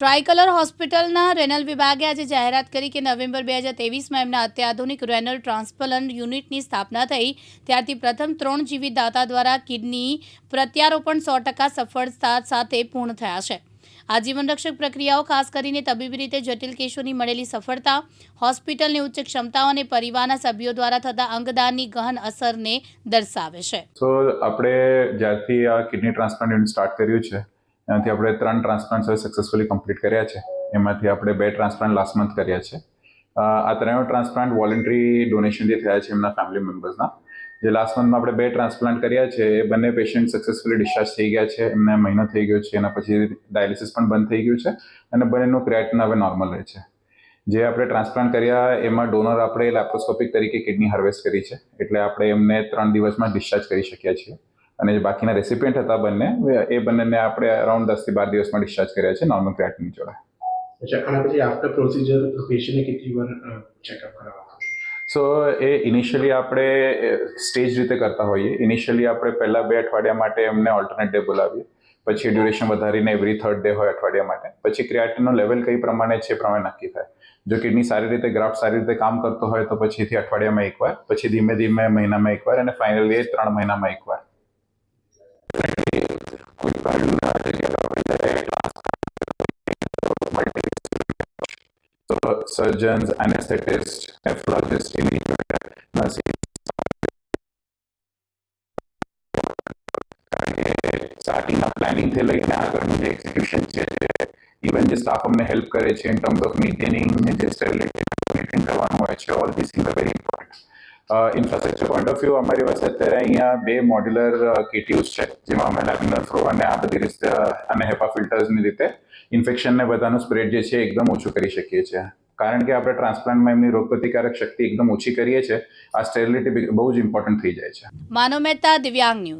ટ્રાયકલર હોસ્પિટલના રેનલ વિભાગે આજે જાહેરાત કરી કે નવેમ્બર બે હજાર તેવીસમાં એમના અત્યાધુનિક રેનલ ટ્રાન્સપ્લન્ટ યુનિટની સ્થાપના થઈ. ત્યારથી પ્રથમ ત્રણ જીવિત દાતા દ્વારા કિડની પ્રત્યારોપણ સો ટકા સફળતા સાથે પૂર્ણ થયા છે. આ જીવનરક્ષક પ્રક્રિયાઓ ખાસ કરીને તબીબી રીતે જટિલ કેસોની મળેલી સફળતા, હોસ્પિટલની ઉચ્ચ ક્ષમતાઓ અને પરિવારના સભ્યો દ્વારા થતા અંગદાનની ગહન અસરને દર્શાવે છે. સો આપણે જ્યારથી આ કિડની ટ્રાન્સપ્લાન્ટ યુનિટ સ્ટાર્ટ કર્યું છે ત્યાંથી આપણે ત્રણ ટ્રાન્સપ્લાન્ટ હવે સક્સેસફુલી કમ્પ્લીટ કર્યા છે. એમાંથી આપણે બે ટ્રાન્સપ્લાન્ટ લાસ્ટ મંથ કર્યા છે. આ ત્રણેય ટ્રાન્સપ્લાન્ટ વોલન્ટરી ડોનેશનથી થયા છે એમના ફેમિલી મેમ્બર્સના જે લાસ્ટ મંથમાં આપણે બે ટ્રાન્સપ્લાન્ટ કર્યા છે, એ બંને પેશન્ટ સક્સેસફુલી ડિસ્ચાર્જ થઈ ગયા છે. એમને મહિનો થઈ ગયો છે, એના પછી ડાયાલિસિસ પણ બંધ થઈ ગયું છે અને બંનેનું ક્રિએટિન હવે નોર્મલ રહે છે. જે આપણે ટ્રાન્સપ્લાન્ટ કર્યા, એમાં ડોનર આપણે લેપ્રોસ્કોપિક તરીકે કિડની હાર્વેસ્ટ કરી છે. એટલે આપણે એમને ત્રણ દિવસમાં ડિસ્ચાર્જ કરી શક્યા છીએ. અને જે બાકીના રેસિપિયન્ટ હતા બંને એ બંનેને આપણે અરાઉન્ડ દસથી બાર દિવસમાં ડિસ્ચાર્જ કર્યા છે નોર્મલ ક્રિએટિનની જોડે. અચ્છા અને પછી આફ્ટર પ્રોસિજર પેશન્ટને કેટલી વાર ચેકઅપ કરાવવા સો એ ઇનિશિયલી આપણે સ્ટેજ રીતે કરતા હોઈએ. ઇનિશિયલી આપણે પહેલા બે અઠવાડિયા માટે એમને ઓલ્ટરનેટ ડે બોલાવીએ. પછી ડ્યુરેશન વધારીને એવરી થર્ડ ડે હોય અઠવાડિયા માટે. પછી ક્રિએટિનનો લેવલ કઈ પ્રમાણે છે પ્રમાણે નક્કી થાય. જો કિડની સારી રીતે ગ્રાફ્ટ સારી રીતે કામ કરતો હોય તો પછીથી અઠવાડિયામાં એકવાર પછી ધીમે ધીમે મહિનામાં એકવાર અને ફાઇનલી ત્રણ મહિનામાં એકવાર. તો anesthetists, nephrologists in any nurses. સ્ટાર્ટિંગના પ્લાનિંગથી લઈને આગળનું જે એક્ઝિક્યુશન છે ઇવન જે સ્ટાફ અમને હેલ્પ કરે છે ઇન ટર્મ્સ ઓફ મેન્ટેનિંગ જે સ્ટેબિલિટી કરવાનું હોય છે all this things are very infrastructure point of view અમારી પાસે અત્યારે અહીંયા બે મોડ્યુલર કેટીયુઝ છે, જેમાં અમે લેમિનર ફ્લો અને આ બધી રીતે અને હેપા ફિલ્ટર્સની રીતે ઇન્ફેક્શનને બધાનું સ્પ્રેડ જે છે એકદમ ઓછું કરી શકીએ છીએ. કારણ કે આપણે ટ્રાન્સપ્લાન્ટમાં એમની રોગપ્રતિકારક શક્તિ એકદમ ઓછી કરીએ છીએ, આ સ્ટેરિલિટી બહુ જ ઇમ્પોર્ટન્ટ થઈ જાય છે. માનવ મહેતા, દિવ્યાંગ ન્યૂઝ.